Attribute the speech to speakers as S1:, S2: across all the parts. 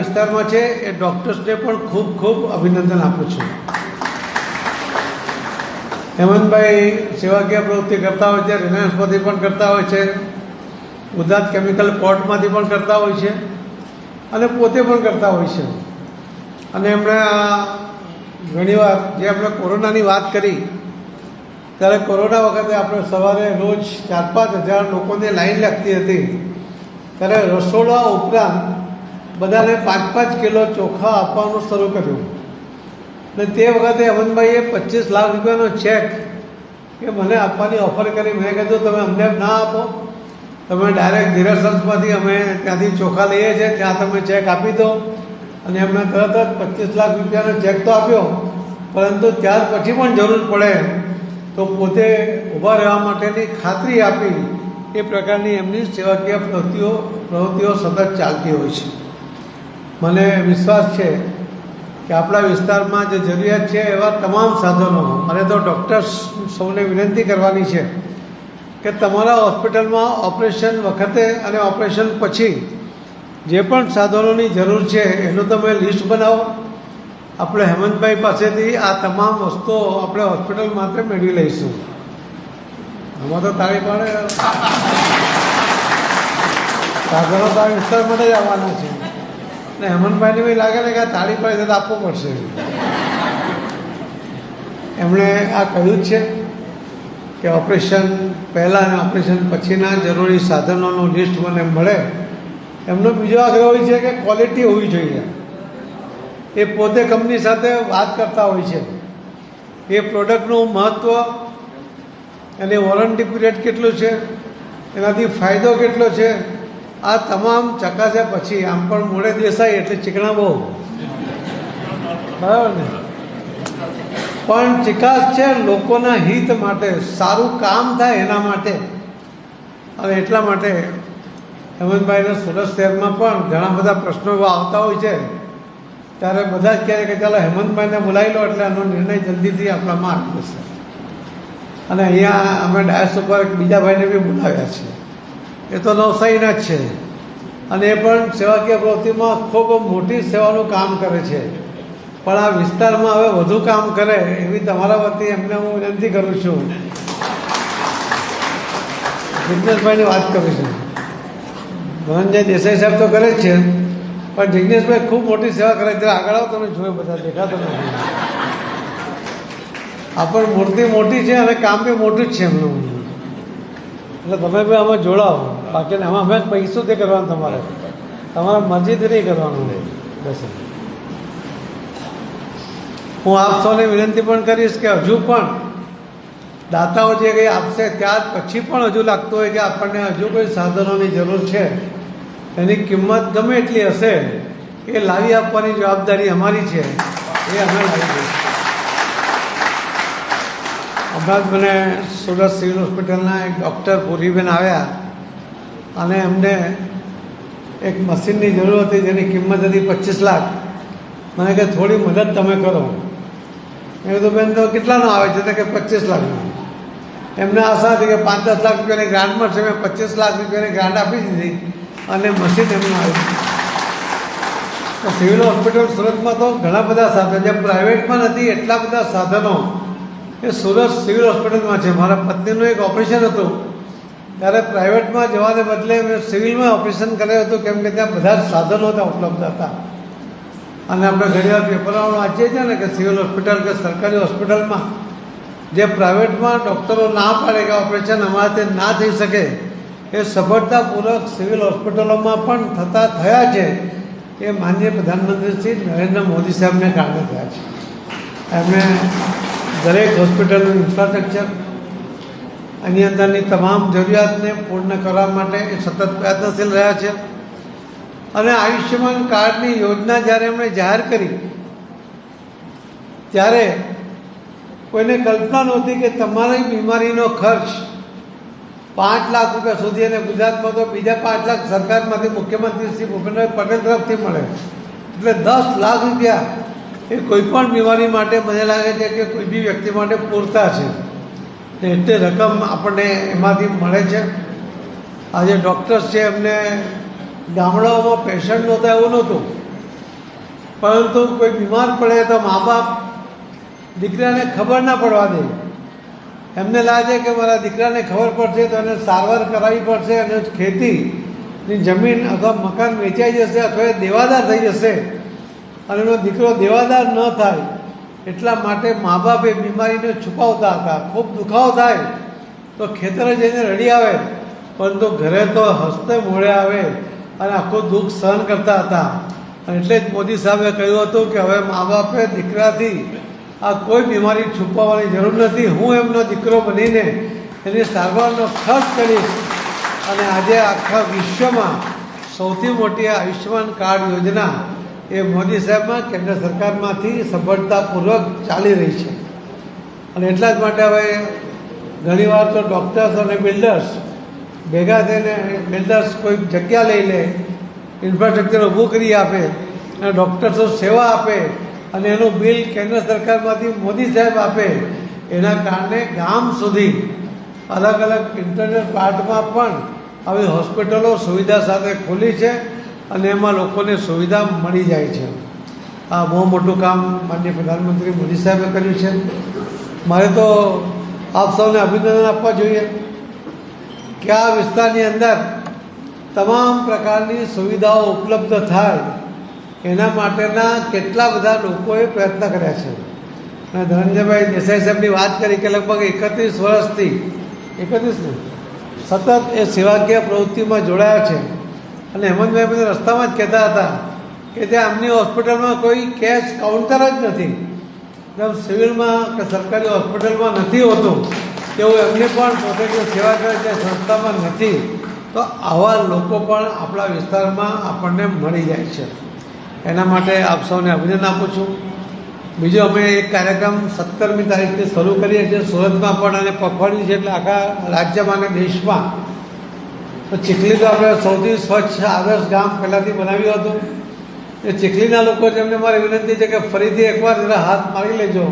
S1: વિસ્તારમાં છે એ ડૉક્ટર્સને પણ ખૂબ ખૂબ અભિનંદન આપું છું. હેમંતભાઈ સેવાકીય પ્રવૃત્તિ કરતા હોય છે, રિલાયન્સમાંથી પણ કરતા હોય છે, ગુજરાત કેમિકલ પોર્ટમાંથી પણ કરતા હોય છે અને પોતે પણ કરતા હોય છે. અને એમણે ઘણીવાર જે આપણે કોરોનાની વાત કરી, ત્યારે કોરોના વખતે આપણે સવારે રોજ ચાર પાંચ હજાર લોકોને લાઈન લાગતી હતી. ત્યારે રસોડા ઉપરાંત બધાને પાંચ પાંચ કિલો ચોખા આપવાનું શરૂ કર્યું. અને તે વખતે અમનભાઈએ પચીસ લાખ રૂપિયાનો ચેક કે મને આપવાની ઓફર કરી. મેં કીધું, તમે અમને ના આપો. તમે ડાયરેક્ટ ધીરજ અમે ત્યાંથી ચોખા લઈએ છીએ, ત્યાં તમે ચેક આપી દો. અને એમને તરત જ પચીસ લાખ રૂપિયાનો ચેક તો આપ્યો. પરંતુ ત્યાર પછી પણ જરૂર પડે તો પોતે ઊભા રહેવા માટેની ખાતરી આપી. એ પ્રકારની એમની સેવાકીય પ્રવૃત્તિઓ પ્રવૃત્તિઓ સતત ચાલતી હોય છે. મને વિશ્વાસ છે કે આપણા વિસ્તારમાં જે જરૂરિયાત છે એવા તમામ સાધનો અને તો ડૉક્ટર્સ સૌને વિનંતી કરવાની છે કે તમારા હોસ્પિટલમાં ઓપરેશન વખતે અને ઓપરેશન પછી જે પણ સાધનોની જરૂર છે એનું તમે લિસ્ટ બનાવો. આપણે હેમંતભાઈ પાસેથી આ તમામ વસ્તુઓ આપણે હોસ્પિટલ માટે મેળવી લઈશું. આમાં તો તાળી પાડે. સાધનો તો આ વિસ્તાર માટે જ આવવાના છે. ને હેમંતભાઈને બી લાગે ને કે તાળી પડે તો આપવું પડશે. એમણે આ કહ્યું છે કે ઓપરેશન પહેલાં અને ઓપરેશન પછીના જરૂરી સાધનોનું લિસ્ટ મને મળે. એમનો બીજો આગ્રહ હોય છે કે ક્વોલિટી હોવી જોઈએ. એ પોતે કંપની સાથે વાત કરતા હોય છે. એ પ્રોડક્ટનું મહત્ત્વ એની વોરંટી પીરિયડ કેટલું છે? એનાથી ફાયદો કેટલો છે? આ તમામ ચકાસ્યા પછી આમ પણ મોડે દેસાઈ એટલે ચીકણા બહુ. બરાબર ને? પણ ચિકાસ છે લોકોના હિત માટે, સારું કામ થાય એના માટે. અને એટલા માટે હેમંતભાઈને સુરત શહેરમાં પણ ઘણા બધા પ્રશ્નો એવા આવતા હોય છે. ત્યારે બધા જ કહે કે ચાલો હેમંતભાઈને બોલાવી લો એટલે આનો નિર્ણય જલ્દીથી આપણામાં આવી જશે. અને અહીંયા અમે ડાયસ ઉપર એક બીજા ભાઈને બી બોલાવ્યા છે એ તો નવસારીના જ છે. અને એ પણ સેવાકીય પ્રવૃત્તિમાં ખૂબ મોટી સેવાનું કામ કરે છે. પણ આ વિસ્તારમાં હવે વધુ કામ કરે એવી તમારા વતી એમને હું વિનંતી કરું છું. જિજ્ઞેશભાઈની વાત કરું છું. ધનંજય દેસાઈ સાહેબ તો કરે જ છે. પણ જિજ્ઞેશભાઈ ખૂબ મોટી સેવા કરે છે. આગળ આવો, તમે જોયો બધા, દેખાતો નથી. આ પણ મૂર્તિ મોટી છે અને કામ બી મોટું જ છે એમનું. એટલે તમે બી આમાં જોડાઓ. બાકી આમાં અમે પૈસું તે કરવાનું તમારે. તમારે મરજીથી નહીં કરવાનું. બસ હું આપ સૌને વિનંતી પણ કરીશ કે હજુ પણ દાતાઓ જે કંઈ આપશે ત્યાર પછી પણ હજુ લાગતું હોય કે આપણને હજુ કોઈ સાધનોની જરૂર છે. એની કિંમત ગમે એટલી હશે, એ લાવી આપવાની જવાબદારી અમારી છે. એ અમે લાવી દઈશું હમણાં મને સુરત સિવિલ હોસ્પિટલના એક ડૉક્ટર પુરીબેન આવ્યા અને એમને એક મશીનની જરૂર હતી જેની કિંમત હતી પચીસ લાખ. મને કે થોડી મદદ તમે કરો. મેં કીધું, બેન, તો કેટલાનો આવે છે? તો કે પચીસ લાખનો. એમને આશા હતી કે પાંચ દસ લાખ રૂપિયાની ગ્રાન્ટ મળશે. મેં પચીસ લાખ રૂપિયાની ગ્રાન્ટ આપી દીધી અને મશીન એમનું આવ્યું. તો સિવિલ હોસ્પિટલ સુરતમાં તો ઘણા બધા સાધનો જે પ્રાઇવેટમાં નથી, એટલા બધા સાધનો એ સુરત સિવિલ હોસ્પિટલમાં છે. મારા પત્નીનું એક ઓપરેશન હતું. ત્યારે પ્રાઇવેટમાં જવાને બદલે મેં સિવિલમાં ઓપરેશન કરાયું હતું. કેમ કે ત્યાં બધા જ સાધનો ત્યાં ઉપલબ્ધ હતા. અને આપણે ઘણીવાર પેપરોમાં વાંચીએ છીએ ને કે સિવિલ હોસ્પિટલ કે સરકારી હોસ્પિટલમાં જે પ્રાઇવેટમાં ડૉક્ટરો ના પાડે કે ઓપરેશન અમારાથી ના થઈ શકે, એ સફળતાપૂર્વક સિવિલ હોસ્પિટલોમાં પણ થતા થયા છે. એ માનનીય પ્રધાનમંત્રી શ્રી નરેન્દ્ર મોદી સાહેબને કારણે થયા છે. એમણે દરેક હોસ્પિટલનું ઇન્ફ્રાસ્ટ્રક્ચર એની અંદરની તમામ જરૂરિયાતને પૂર્ણ કરવા માટે એ સતત પ્રયત્નશીલ રહ્યા છે. અને આયુષ્યમાન કાર્ડની યોજના જ્યારે એમણે જાહેર કરી, ત્યારે કોઈને કલ્પના નહોતી કે તમારી બીમારીનો ખર્ચ પાંચ લાખ રૂપિયા સુધી અને ગુજરાતમાં તો બીજા પાંચ લાખ સરકારમાંથી મુખ્યમંત્રી શ્રી ભૂપેન્દ્રભાઈ પટેલ તરફથી મળે. એટલે દસ લાખ રૂપિયા એ કોઈ પણ બીમારી માટે મને લાગે છે કે કોઈ બી વ્યક્તિ માટે પૂરતા છે. એટલે રકમ આપણને એમાંથી મળે છે. આજે ડૉક્ટર્સ છે એમને ગામડાઓમાં પેશન્ટ નહોતા એવું નહોતું. પરંતુ કોઈ બીમાર પડે તો મા બાપ દીકરાને ખબર ના પડવા દે. એમને લાગે કે મારા દીકરાને ખબર પડશે તો એને સારવાર કરાવવી પડશે અને ખેતીની જમીન અથવા મકાન વેચાઈ જશે અથવા દેવાદાર થઈ જશે. અને એનો દીકરો દેવાદાર ન થાય, એટલા માટે મા બાપે બીમારીને છુપાવતા હતા. ખૂબ દુખાવો થાય તો ખેતરે જઈને રડી આવે, પરંતુ ઘરે તો હસ્તે મોડે આવે અને આખું દુઃખ સહન કરતા હતા. એટલે જ મોદી સાહેબે કહ્યું હતું કે હવે મા બાપે દીકરાથી આ કોઈ બીમારી છુપાવવાની જરૂર નથી. હું એમનો દીકરો બનીને એની સારવારનો ખર્ચ કરીશ અને આજે આખા વિશ્વમાં સૌથી મોટી આયુષ્યમાન કાર્ડ યોજના એ મોદી સાહેબમાં કેન્દ્ર સરકારમાંથી સફળતાપૂર્વક ચાલી રહી છે. અને એટલા જ માટે હવે ઘણીવાર તો ડૉક્ટર્સ અને બિલ્ડર્સ ભેગા થઈને બિલ્ડર્સ કોઈ જગ્યા લઈ લે ઇન્ફ્રાસ્ટ્રક્ચર ઊભું કરી આપે, અને ડૉક્ટર્સો સેવા આપે, અને એનું બિલ કેન્દ્ર સરકારમાંથી મોદી સાહેબ આપે, એના કારણે ગામ સુધી અલગ અલગ ઇન્ટરનેટ પાર્ટમાં પણ આવી હોસ્પિટલો સુવિધા સાથે ખુલી છે. અને એમાં લોકોને સુવિધા મળી જાય છે. આ બહુ મોટું કામ માનનીય પ્રધાનમંત્રી મોદી સાહેબે કર્યું છે. મારે તો આપ સૌને અભિનંદન આપવા જોઈએ કે આ વિસ્તારની અંદર તમામ પ્રકારની સુવિધાઓ ઉપલબ્ધ થાય એના માટેના કેટલા બધા લોકોએ પ્રયત્ન કર્યા છે. અને ધનંજયભાઈ દેસાઈ સાહેબની વાત કરી કે લગભગ એકત્રીસ વર્ષથી, એકત્રીસ સતત એ સેવાકીય પ્રવૃત્તિમાં જોડાયા છે. અને હેમંતભાઈ બધા રસ્તામાં જ કહેતા હતા કે ત્યાં આમની હોસ્પિટલમાં કોઈ કેશ કાઉન્ટર જ નથી. સિવિલમાં કે સરકારી હોસ્પિટલમાં નથી હોતું. તેવું એમને પણ પોતે સેવા કરે છે, સંસ્થામાં નથી. તો આવા લોકો પણ આપણા વિસ્તારમાં આપણને મળી જાય છે. એના માટે આપ સૌને અભિનંદન આપું છું. બીજો અમે એક કાર્યક્રમ સત્તરમી તારીખથી શરૂ કરીએ છીએ. સુરતમાં પણ અને પખવાડિયું છે એટલે આખા રાજ્યમાં અને દેશમાં તો ચીખલી તો આપણે સૌથી સ્વચ્છ આદર્શ ગામ પહેલાંથી બનાવ્યું હતું. એ ચીખલીના લોકો જેમને મારી વિનંતી છે કે ફરીથી એકવાર જરા હાથ મારી લેજો.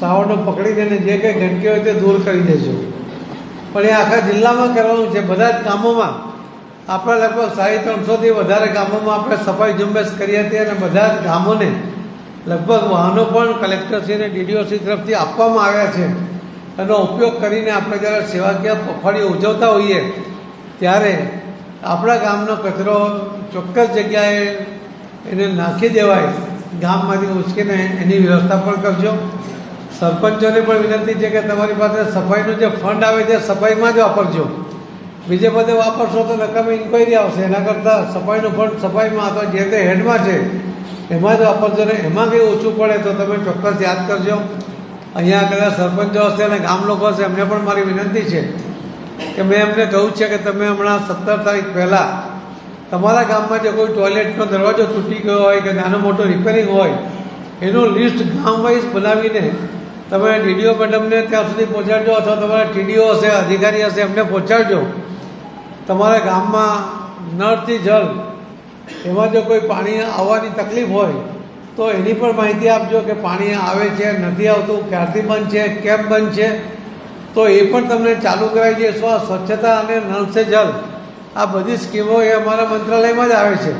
S1: સાવરનો પકડી દેને જે કંઈ ગંદકી હોય તે દૂર કરી દેજો. પણ એ આખા જિલ્લામાં કરવાનું છે. બધા જ ગામોમાં આપણે લગભગ સાડી ત્રણસોથી વધારે ગામોમાં આપણે સફાઈ ઝુંબેશ કરી હતી અને બધા જ ગામોને લગભગ વાહનો પણ કલેક્ટરશ્રી અને ડીડીઓસી તરફથી આપવામાં આવ્યા છે. એનો ઉપયોગ કરીને આપણે જ્યારે સેવાકીય પખવાડિયું ઉજવતા હોઈએ ત્યારે આપણા ગામનો કચરો ચોક્કસ જગ્યાએ એને નાખી દેવાય. ગામમાંથી ઉચકીને એની વ્યવસ્થા પણ કરજો. સરપંચોને પણ વિનંતી છે કે તમારી પાસે સફાઈનું જે ફંડ આવે છે, સફાઈમાં જ વાપરજો. બીજે બધે વાપરશો તો નકામી ઇન્ક્વાયરી આવશે. એના કરતાં સફાઈનું ફંડ સફાઈમાં અથવા જે તે હેડમાં છે, એમાં જ વાપરજો ને એમાં કંઈ ઓછું પડે તો તમે ચોક્કસ યાદ કરજો. અહીંયા કદાચ સરપંચો હશે અને ગામ લોકો હશે, એમને પણ મારી વિનંતી છે. કે મેં એમને કહ્યું છે કે તમે હમણાં સત્તર તારીખ પહેલાં તમારા ગામમાં જે કોઈ ટોયલેટનો દરવાજો તૂટી ગયો હોય કે નાનો મોટો રિપેરિંગ હોય, એનું લિસ્ટ ગામ વાઇઝ બનાવીને તમે ડીડીઓ મેડમને ત્યાં સુધી પહોંચાડજો અથવા તમારા ટીડીઓ હશે, અધિકારી હશે, એમને પહોંચાડજો. તમારા ગામમાં નળથી જલ એમાં જો કોઈ પાણી આવવાની તકલીફ હોય, તો એની પણ માહિતી આપજો કે પાણી આવે છે, નથી આવતું, ક્યારથી બંધ છે કેમ બંધ છે તો એ પણ તમને ચાલુ કરાવી દે. આ સ્વચ્છતા અને નળ સે જલ. આ બધી સ્કીમો એ અમારા મંત્રાલયમાં જ આવે છે.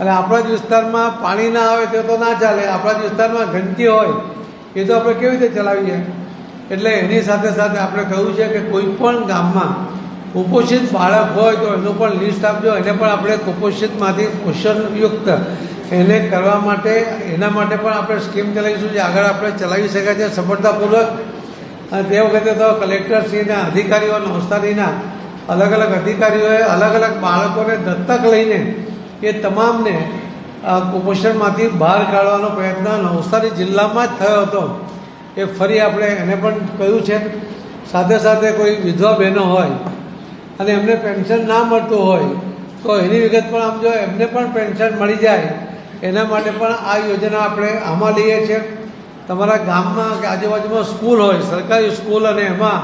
S1: અને આપણા જ વિસ્તારમાં પાણી ના આવે તે તો ના ચાલે. આપણા જ વિસ્તારમાં ગંદકી હોય, એ તો આપણે કેવી રીતે ચલાવીએ? એટલે એની સાથે સાથે આપણે કહ્યું છે કે કોઈ પણ ગામમાં કુપોષિત બાળક હોય તો એનું પણ લિસ્ટ આપજો. એને પણ આપણે કુપોષિતમાંથી પોષણયુક્ત એને કરવા માટે, એના માટે પણ આપણે સ્કીમ ચલાવીશું જે આગળ આપણે ચલાવી શકાય છે સફળતાપૂર્વક અને તે વખતે તો કલેક્ટરશ્રીના અધિકારીઓ નવસારીના અલગ અલગ અધિકારીઓએ અલગ અલગ બાળકોને દત્તક લઈને એ તમામને કુપોષણમાંથી બહાર કાઢવાનો પ્રયત્ન નવસારી જિલ્લામાં જ થયો હતો. એ ફરી આપણે એને પણ કહ્યું છે, સાથે સાથે કોઈ વિધવા બહેનો હોય અને એમને પેન્શન ના મળતું હોય, તો એની વિગત પણ આમ જો એમને પણ પેન્શન મળી જાય, એના માટે પણ આ યોજના આપણે આમાં લઈએ છીએ. તમારા ગામમાં કે આજુબાજુમાં સ્કૂલ હોય, સરકારી સ્કૂલ અને એમાં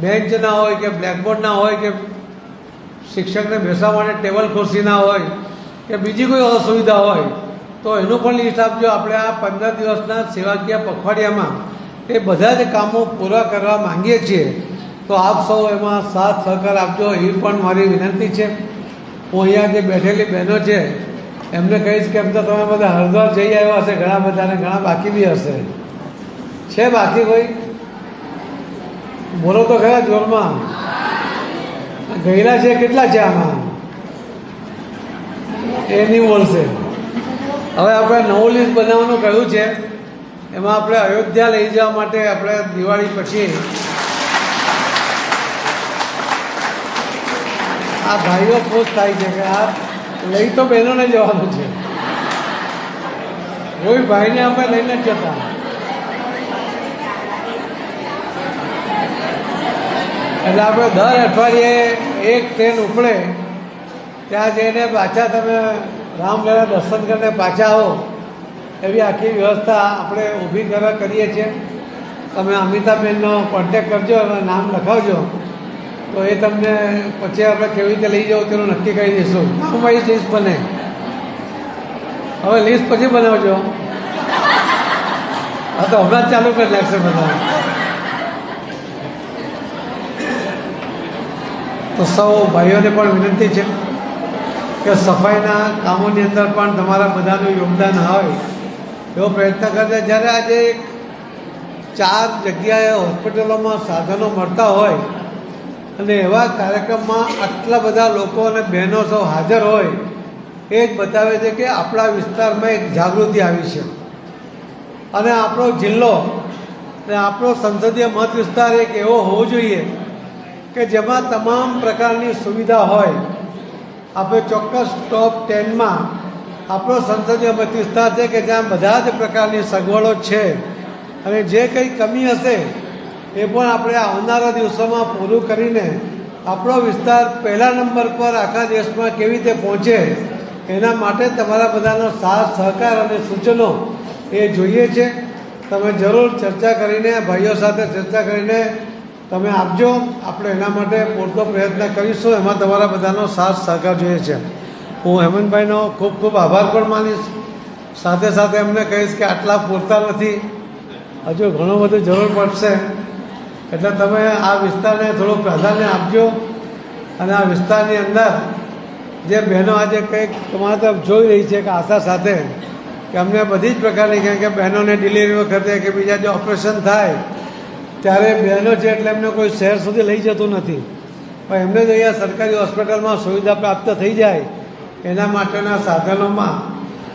S1: બેન્ચ ના હોય કે બ્લેકબોર્ડ ના હોય કે શિક્ષકને બેસવા માટે ટેબલ ખુરશી ના હોય કે બીજી કોઈ અસુવિધા હોય, તો એનું પણ લિસ્ટ આપજો. આપણે આ પંદર દિવસના સેવાકીય પખવાડિયામાં એ બધા જ કામો પૂરા કરવા માંગીએ છીએ. તો આપ સૌ એમાં સાથ સહકાર આપજો. એ પણ મારી વિનંતી છે. હું અહીંયા જે બેઠેલી બહેનો છે એમને કહીશ કે એમ તો તમે બધા હરદ્વાર જઈ આવ્યા હશે, ઘણા બધા ને ઘણા બાકી બી હશે. છે બાકી કોઈ? બોલો તો ખરા જોરમાં. ગયેલા છે કેટલા છે આમાં? એ નહીં બોલશે હવે આપણે નવું લિસ્ટ બનાવવાનું કહ્યું છે. એમાં આપણે અયોધ્યા લઈ જવા માટે આપણે દિવાળી પછી આ ભાઈઓ ખુશ થાય છે કે આ લઈ તો બહેનોને જવાનું છે. કોઈ ભાઈને આપણે લઈને જ જતા. એટલે આપણે દર અઠવાડિયે એક ટ્રેન ઉપડે, ત્યાં જઈને પાછા તમે રામલલા દર્શન કરીને પાછા આવો. એવી આખી વ્યવસ્થા આપણે ઊભી કરવા કરીએ છીએ. તમે અમિતાબેનનો કોન્ટેક કરજો અને નામ લખાવજો. તો એ તમને પછી આપણે કેવી રીતે લઈ જાવ તેનું નક્કી કરી દઈશું. નામ વાઇઝ લિસ્ટ બને? હવે લિસ્ટ પછી બનાવજો. હા તો હમણાં ચાલુ કરી નાખશે બધા. તો સૌ ભાઈઓને પણ વિનંતી છે કે સફાઈના કામોની અંદર પણ તમારા બધાનું યોગદાન હોય એવો પ્રયત્ન કરતા જ્યારે આજે ચાર જગ્યાએ હોસ્પિટલોમાં સાધનો મળતા હોય અને એવા કાર્યક્રમમાં આટલા બધા લોકો અને બહેનો સૌ હાજર હોય, એ જ બતાવે છે કે આપણા વિસ્તારમાં એક જાગૃતિ આવી છે. અને આપણો જિલ્લો અને આપણો સંસદીય મત વિસ્તાર એક એવો હોવો જોઈએ કે જેમાં તમામ પ્રકારની સુવિધા હોય. આપણે ચોક્કસ ટોપ ટેનમાં આપણો સંસદીય મત વિસ્તાર છે કે જ્યાં બધા જ પ્રકારની સગવડો છે. અને જે કંઈ કમી હશે એ પણ આપણે આવનારા દિવસોમાં પૂરું કરીને આપણો વિસ્તાર પહેલા નંબર પર આખા દેશમાં કેવી રીતે પહોંચે, એના માટે તમારા બધાનો સાથ, સહકાર અને સૂચનો એ જોઈએ છે. તમે જરૂર ચર્ચા કરીને, ભાઈઓ સાથે ચર્ચા કરીને તમે આપજો. આપણે એના માટે પૂરતો પ્રયત્ન કરીશું. એમાં તમારા બધાનો સાથ, સહકાર જોઈએ છે. હું હેમંતભાઈનો ખૂબ ખૂબ આભાર પણ માનીશ. સાથે સાથે એમને કહીશ કે આટલા પૂરતા નથી. હજુ ઘણું બધું જરૂર પડશે. એટલે તમે આ વિસ્તારને થોડું પ્રાધાન્ય આપજો. અને આ વિસ્તારની અંદર જે બહેનો આજે કંઈક તમારા તરફ જોઈ રહી છે કે આશા સાથે કે અમને બધી જ પ્રકારની, કારણ કે બહેનોને ડિલિવરી વખતે કે બીજા જે ઓપરેશન થાય, ત્યારે બહેનો છે એટલે એમને કોઈ શહેર સુધી લઈ જતું નથી. પણ એમને જો અહીંયા સરકારી હોસ્પિટલમાં સુવિધા પ્રાપ્ત થઈ જાય, એના માટેના સાધનોમાં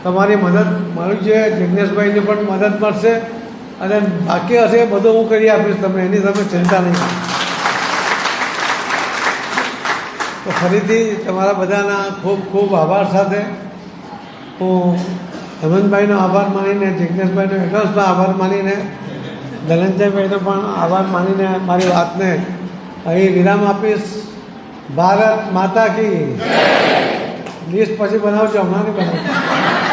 S1: તમારી મદદ મળવી જોઈએ જિજ્ઞેશભાઈની પણ મદદ મળશે. અને બાકી હશે બધું હું કરી આપીશ તમને, એની તમે ચિંતા નહીં. તો ફરીથી તમારા બધાના ખૂબ ખૂબ આભાર સાથે હું હેમંતભાઈનો આભાર માનીને જિજ્ઞેશભાઈનો એડવાન્સમાં આભાર માનીને, ધનંજયભાઈનો પણ આભાર માનીને મારી વાતને અહીં વિરામ આપીશ. ભારત માતા કી. લિસ્ટ પછી બનાવજો, હમણાં નહીં બનાવજો